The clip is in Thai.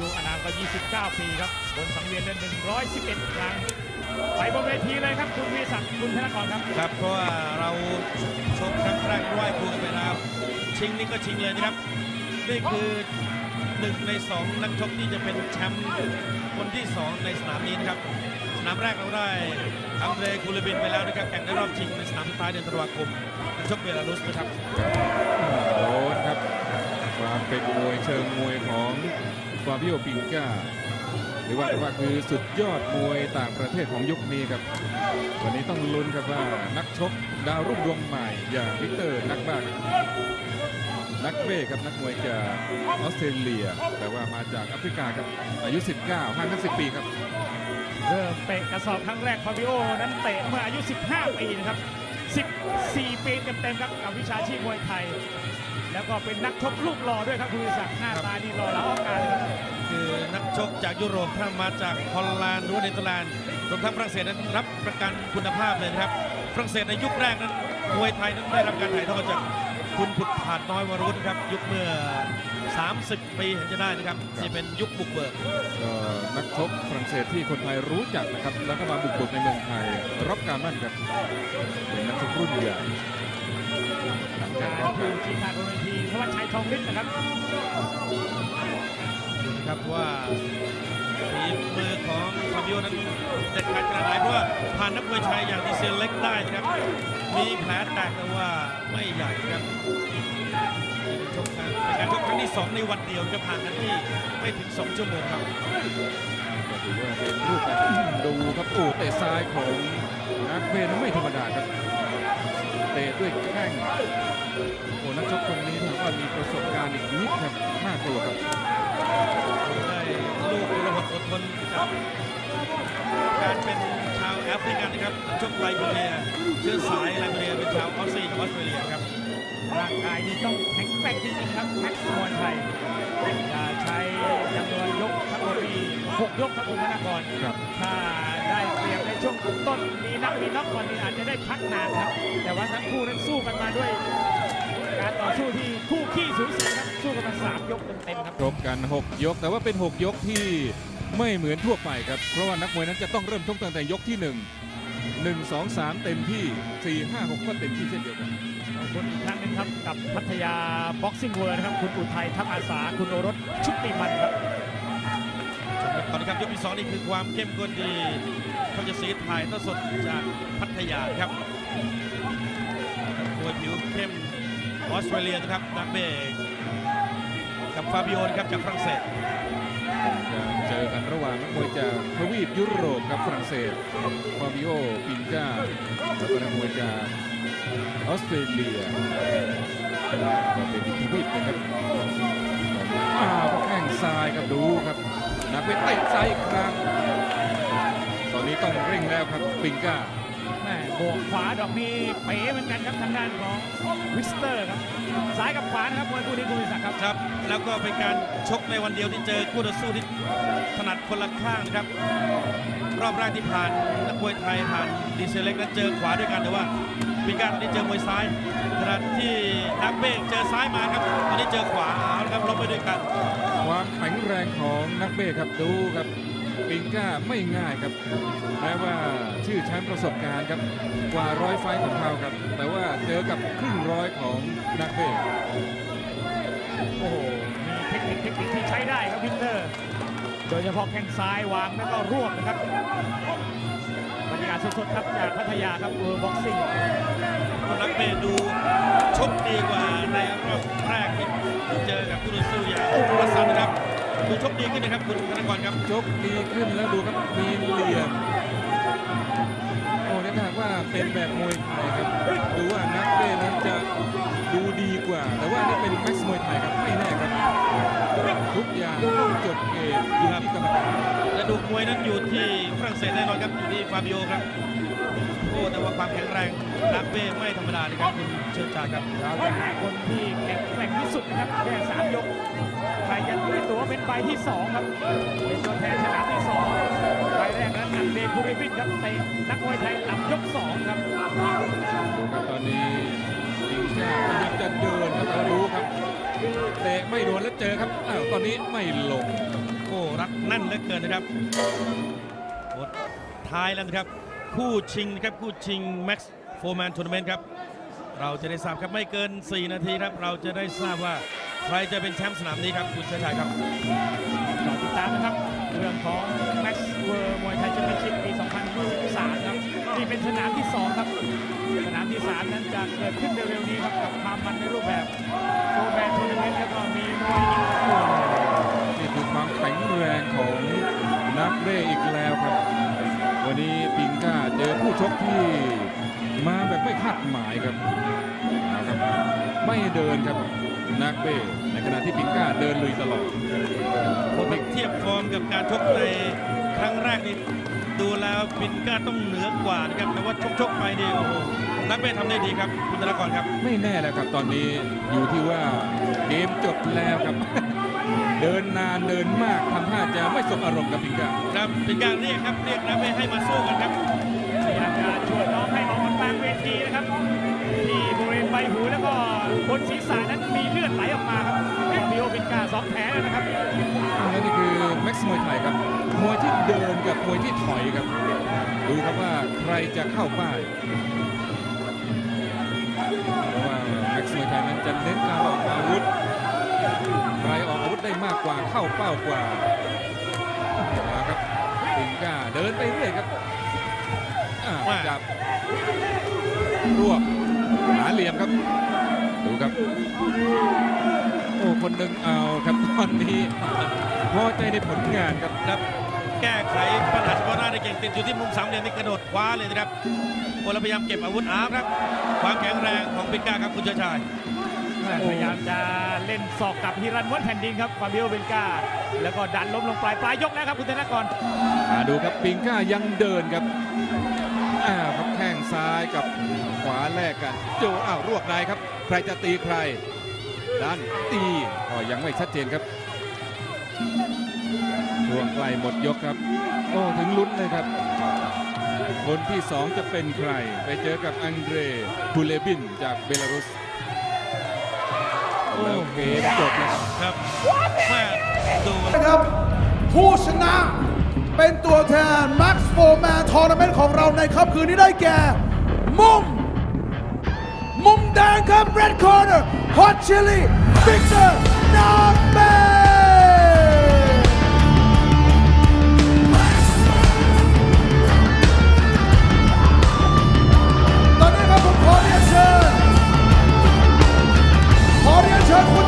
ยุอานามก็ 29 ปีครับ บนสังเวียนเล่น111 ครั้ง ไปบนเวทีเลยครับ คุณวีศักดิ์คุณธนกรครับ ครับเพราะว่าเราชกครั้งแรกไหว้ครูกันไปแล้วชิงนี่ก็ชิงเลยนะครับ นี่คือหนึ่งในสองนักชกที่จะเป็นแชมป์คนที่สองในสนามนี้นะครับ สนามแรกเราได้อังเดรคูลบินไปแล้วนะครับแข่งในรอบชิงในสนามสุดท้ายเดือนธันวาคมนักชกเบลารุสนะครับโอ้ครับความเป็นมวยเชิงมวยของฟาบิโอปิงก้าหรือว่าว่าคือสุดยอดมวยต่างประเทศของยุคนี้ครับ วันนี้ต้องลุ้นครับว่านักชกดาวรุ่งดวงใหม่อย่างวิกเตอร์นักบ้านักเบ้ครับนักมวยจากออสเตรเลีย แต่ว่ามาจากแอฟริกาครับอายุ 19ห่างกัน10 ปีครับ เริ่มเตะกระสอบครั้งแรกฟาบิโอนั้นเตะเมื่ออายุ 15 ปีนะครับ 14 ปีเต็มๆครับกับวิชาชีพมวยไทย แล้วก็เป็นนักชกรูปหล่อด้วยครับคุณวิศักดิ์หน้าตานี่หล่อเหลาออกการเลยครับคือนักชกจากยุโรปถ้ามาจากฮอลแลนด์หรือว่าเนเธอร์แลนด์รวมทั้งฝรั่งเศสนั้นรับประกันคุณภาพเลยนะครับฝรั่งเศสในยุคแรกนั้นมวยไทยนั้นได้รับการถ่ายทอดจากคุณผุดผาดน้อยวรวุฒิครับ ยุคเมื่อ 30 ปีเห็นจะได้นะครับนี่เป็นยุคบุกเบิกก็นักชกฝรั่งเศสที่คนไทยรู้จักนะครับ แล้วก็มาบุกเบิกในเมืองไทยรับการมั่นครับเป็นนักชกรุ่นใหญ่ ชี้ขาดบนเวทีธวัชชัยทองฤทธิ์นะครับนะครับว่าฝีมือของฟาบิโอนั้นเด็ดขาดขนาดไหนเพราะว่าผ่านนักมวยชายอย่างดีเซลเล็กได้นะครับ มีแผลแตกแต่ว่าไม่ใหญ่ครับชกครั้งเป็นการชกครั้งที่ 2 ในวันเดียวจะผ่านกันที่ไม่ถึง 2 ชั่วโมงครับก็ถือว่าเป็นรูปแบบดูครับโอ้เตะซ้ายของนักเวนไม่ธรรมดาครับเตะด้วยแข้งโอ้นักชกคนนี้ถือว่ามีประสบการณ์อีกนิดครับน่ากลัวครับได้ลูกระหดอดทนจากการเป็นชาวแอฟริกันนะครับนักชกไลบีเรียเชื้อสายไลบีเรียเป็นชาวออสเตรเลียออสเตรเลียครับร่างกายนี่ต้องแข็งแกร่งจริงๆครับแม็กซ์มวยไทยจะใช้จำนวนยกทั้งหมดมี6ยกครับคุณธนกรครับถ้า ช่วงต้นมีนับมีน็อกก่อนนี่อาจจะได้พักนานครับ แต่ว่าทั้งคู่นั้นสู้กันมาด้วย การต่อสู้ที่คู่ขี้สูสีครับสู้กันมาสามยกเต็มๆครับครบกัน 6 ยก แต่ว่าเป็น 6 ยกที่ไม่เหมือนทั่วไปครับ เพราะว่านักมวยนั้นจะต้องเริ่มชกตั้งแต่ยกที่ 1 1 2 3 เต็มที่ 4 5 6 ก็เต็มที่เช่นเดียวกันขอบคุณอีกครั้งหนึงครับกับพัทยาบ็อกซิ่งเวิร์นะครับ คุณอุทัยทัพอาสาคุณโอรสชุติมันครับตอนนี้ครับยกที่สองนี่คือความเข้มข้นที่ เขาจะสีถ่ายทอดสดจากพัทยาครับมวผิวเข้มออสเตรเลียนะครับนักเบกกับฟาบิโอนะครับจากฝรั่งเศสการเจอกันระหว่างนักมวยจากทวีปยุโรปกับฝรั่งเศสฟาบิโอปินก้าแล้วก็นักมวยจากออสเตรเลียก็เป็นทวีปนะครับอ้าวแข้งซ้ายครับดูครับนักเป็นเตะซ้ายอีกครั้ง อนนี้ต้องเร่งแล้วครับปิงก้าแม่โบกขวาดอกนี้เป๋เหมือนกันครับทางด้านของวิสเตอร์ครับซ้ายกับขวานะครับมวยคู่นี้คุณวิศักดิ์ครับครับ แล้วก็เป็นการชกในวันเดียวที่เจอคู่ต่อสู้ที่ถนัดคนละข้างนะครับ รอบแรกที่ผ่านนักมวยไทยผ่านดีเซลเล็กนั้นเจอขวาด้วยกันแต่ว่าปิก้าตอนนี้เจอมวยซ้ายขณะที่นักเบกเจอซ้ายมาครับตอนนี้เจอขวาเอาละครับลบไปด้วยกัน ความแข็งแรงของนักเบ้ครับดูครับ ปิงก้าไม่ง่ายครับแม้ว่าชื่อแชมป์ประสบการณ์ครับกว่าร้อยไฟต์ของเขาครับ แต่ว่าเจอกับครึ่งร้อยของนักเบ้โอ้โหมีเทคนิคเทคนิคที่ใช้ได้ครับวิสเตอร์ โดยเฉพาะแข้งซ้ายวางแล้วก็รวบนะครับบรรยากาศสดๆครับจากพัทยาครับเวอร์บ็อกซิ่งนักเบกดูชกดีกว่า ดูชกดีขึ้นนะครับคุณธนกรครับชกดีขึ้นแล้วดูครับมีเหลี่ยมโอ้เนี่ยถ้าหากว่าเป็นแบบมวยไทยครับดูว่านักเบ้นั้นจะดูดีกว่า แต่ว่านี่เป็นแม็กซ์มวยไทยครับไม่แน่ครับ ทุกอย่างต้องจดเกมอยู่ที่กรรมการและดูมวยนั้นอยู่ที่ฝรั่งเศสแน่นอนครับอยู่ที่ฟาบิโอครับโอ้แต่ว่าความแข็งแรงนักเบ้ไม่ธรรมดาเลยครับคุณเชิญชาครับเราจะหาคนที่แข็งแกร่งที่สุดนะครับแค่สามยก บที่สองครับเป็นตัวแทนสนามที่สองใบแรกนั้นอันเดคูริบินครับเตะนักมวยไทยหลับยกสองครับครับตอนนี้ปิงก้าพยายามจะเดินครับรู้ครับเตะไม่โดนแล้วเจอครับอ้าวตอนนี้ไม่ลงโอ้รัดแน่นเหลือเกินนะครับหมดท้ายแล้วนะครับ คู่ชิงนะครับคู่ชิง Max 4 Man Tournament ครับเราจะได้ทราบครับไม่เกิน 4 นาทีครับ เราจะได้ทราบว่า ใครจะเป็นแชมป์สนามนี้ครับคุณชัยชัยครับรอติดตามนะครับ เรื่องของ Max World มวยไทยแชมเปี้ยนชิพปี 2023 ครับนี่เป็นสนามที่ 2 ครับ สนามที่ 3 นั้นจะเกิดขึ้นเร็วๆนี้ครับกับความมันในรูปแบบโฟร์แมนทัวร์นาเมนต์แล้วก็มีมวยอีกคู่นี่คือความแข็งแรงของนักเร่อีกแล้วครับ วันนี้ปิงก้าเจอผู้ชกที่มาแบบไม่คาดหมายครับ ไม่เดินครับ นักเร่ในขณะที่ปิงก้าเดินลุยตลอดผมเทียบฟอร์มกับการชกในครั้งแรกนี่ดูแล้วปินก้าต้องเหนือกว่านะครับแต่ว่าชกชกๆไปนี่โอ้โหนักเบสทำได้ดีครับคุณธนากรครับ ไม่แน่แล้วครับตอนนี้อยู่ที่ว่าเกมจบแล้วครับ เดินนานเดินมากทำท่าจะไม่สมอารมณ์กับปิงก้าครับเป็นการเรียกครับเรียกนักเบสให้มาสู้กันครับ ทีนะครับ ที่บริเวณใบหูแล้วก็บนศีรษะนั้นมีเลือดไหลออกมาครับฟาบิโอเป็นกาสองแผลแล้วนะครับและนี่คือแม็กซ์มวยไทยครับ มวยที่เดินกับมวยที่ถอยครับ ดูครับว่าใครจะเข้าป้ายเพราะว่าแม็กซ์มวยไทยนั้นจะเน้นการออกอาวุธใครออกอาวุธได้มากกว่าเข้าเป้ากว่าครับปิงก้าเดินไปเรื่อยครับจับ รวบหาเหลี่ยมครับ ดูครับ โอ้คนหนึ่งเอาครับตอนนี้พอใจในผลงานครับครับ แก้ไขปัญหาเฉพาะหน้าได้เก่งติดอยู่ที่มุมสามเหลี่ยมนี่กระโดดคว้าเลยนะครับโอ้แล้วพยายามเก็บอาวุธอาร์มครับ ความแข็งแรงของปินก้าครับคุณชัยชัยพยายามจะเล่นศอกกับฮิรันม้วนแผ่นดินครับฟาบิโอเบนกาแล้วก็ดันล้มลงปลายปลายยกแล้วครับคุณธนากรมาดูครับปิงก้ายังเดินครับ อ้าวครับแข้งซ้ายกับขวาแลกกันโจอ้าวรวบในครับ ใครจะตีใครด้านตีก็ยังไม่ชัดเจนครับช่วงใกล้หมดยกครับ โอ้ถึงลุ้นเลยครับ คนที่สองจะเป็นใคร ไปเจอกับอังเดรคูเลบินจากเบลารุสแล้วเกมจบแล้วครับครับแม่ดูนะครับผู้ชนะ เป็นตัวแทน Max f o r m a n ทอร์นาเมนต์ของเราในค่ำคืนนี้ได้แก่ มุม มุมแดงครับ Red Corner Hot Chili Victor n a m e ตอนนี้ครับผมขอเรียนเชิญ ขอเรียนเชิญคุณ